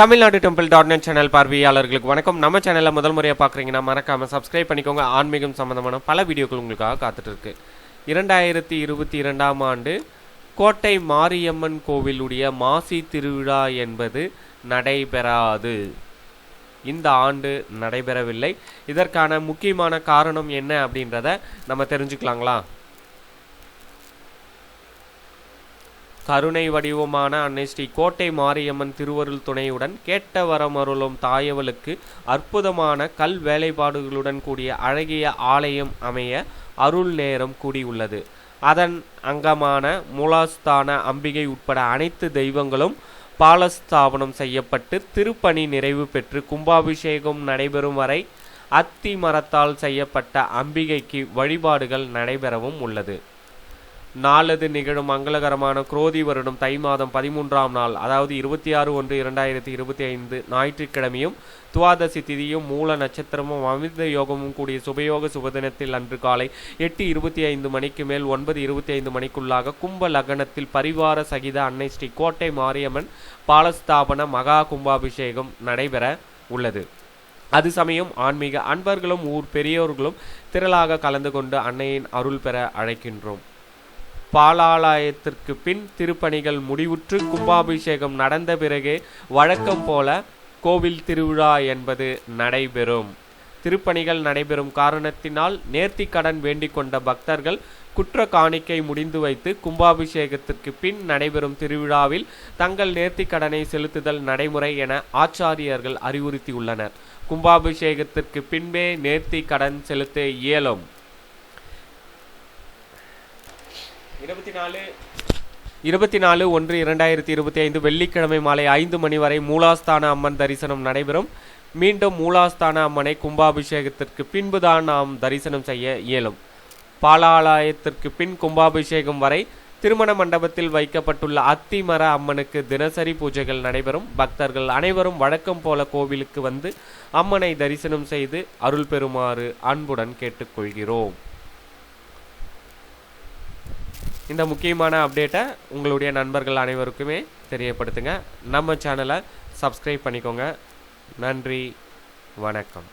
Tamil Nadu temple dot net channel பார்வையாளர்களுக்கு வணக்கம். நம்ம சேனலில் முதல் முறையாக பார்க்குறீங்கன்னா மறக்காமல் சப்ஸ்கிரைப் பண்ணிக்கோங்க. ஆன்மீகம் சம்மந்தமான பல வீடியோக்கள் உங்களுக்காக காத்துட்டு இருக்கு இரண்டாயிரத்தி இருபத்தி இரண்டாம் ஆண்டு கோட்டை மாரியம்மன் கோவிலுடைய மாசி திருவிழா என்பது நடைபெறாது. இந்த ஆண்டு நடைபெறவில்லை. இதற்கான முக்கியமான காரணம் என்ன அப்படின்றத நம்ம தெரிஞ்சுக்கலாங்களா? கருணை வடிவமான அன்னை ஸ்ரீ கோட்டை மாரியம்மன் திருவருள் துணையுடன் கேட்ட வரமருளும் தாயவளுக்கு அற்புதமான கல் வேலைப்பாடுகளுடன் கூடிய அழகிய ஆலயம் அமைய அருள் நேரம் கூடியுள்ளது. அதன் அங்கமான மூலாஸ்தான அம்பிகை உட்பட அனைத்து தெய்வங்களும் பாலஸ்தாபனம் செய்யப்பட்டு திருப்பணி நிறைவு பெற்று கும்பாபிஷேகம் நடைபெறும் வரை அத்தி மரத்தால் செய்யப்பட்ட அம்பிகைக்கு வழிபாடுகள் நடைபெறவும் உள்ளது. நாளது நிகழும் மங்களகரமான குரோதி வருடம் தை மாதம் பதிமூன்றாம் நாள் அதாவது இருபத்தி ஆறு ஒன்று இரண்டாயிரத்தி இருபத்தி ஐந்து ஞாயிற்றுக்கிழமையும் துவாதசி திதியும் மூல நட்சத்திரமும் அமிர்த யோகமும் கூடிய சுபயோக சுபதினத்தில் அன்று காலை எட்டு இருபத்தி ஐந்து மணிக்கு மேல் ஒன்பது இருபத்தி ஐந்து மணிக்குள்ளாக கும்ப லக்னத்தில் பரிவார சகித அன்னை ஸ்ரீ கோட்டை மாரியம்மன் பாலஸ்தாபன மகா கும்பாபிஷேகம் நடைபெற உள்ளது. அது சமயம் ஆன்மீக அன்பர்களும் ஊர் பெரியோர்களும் திரளாக கலந்து கொண்டு அன்னையின் அருள் பெற அழைக்கின்றோம். பாலாலயத்திற்கு பின் திருப்பணிகள் முடிவுற்று கும்பாபிஷேகம் நடந்த பிறகே வழக்கம் போல கோவில் திருவிழா என்பது நடைபெறும். திருப்பணிகள் நடைபெறும் காரணத்தினால் நேர்த்தி கடன் வேண்டிக் கொண்ட பக்தர்கள் குற்ற காணிக்கை முடிந்து வைத்து கும்பாபிஷேகத்திற்கு பின் நடைபெறும் திருவிழாவில் தங்கள் நேர்த்தி கடனை செலுத்துதல் நடைமுறை என ஆச்சாரியர்கள் அறிவுறுத்தியுள்ளனர். கும்பாபிஷேகத்திற்கு பின்பே நேர்த்தி கடன் செலுத்த இயலும். இருபத்தி நாலு. இருபத்தி நாலு ஒன்று இரண்டாயிரத்தி இருபத்தி ஐந்து வெள்ளிக்கிழமை மாலை ஐந்து மணி வரை மூலாஸ்தான அம்மன் தரிசனம் நடைபெறும். மீண்டும் மூலாஸ்தான அம்மனை கும்பாபிஷேகத்திற்கு பின்புதான் நாம் தரிசனம் செய்ய இயலும். பாலாலயத்திற்கு பின் கும்பாபிஷேகம் வரை திருமண மண்டபத்தில் வைக்கப்பட்டுள்ள அத்திமர அம்மனுக்கு தினசரி பூஜைகள் நடைபெறும். பக்தர்கள் அனைவரும் வழக்கம் போல கோவிலுக்கு வந்து அம்மனை தரிசனம் செய்து அருள் பெறுமாறு அன்புடன் கேட்டுக்கொள்கிறோம். இந்த முக்கியமான அப்டேட்டை உங்களுடைய நண்பர்கள் அனைவருக்குமே தெரியப்படுத்துங்க. நம்ம சேனலை சப்ஸ்கிரைப் பண்ணிக்கோங்க. நன்றி. வணக்கம்.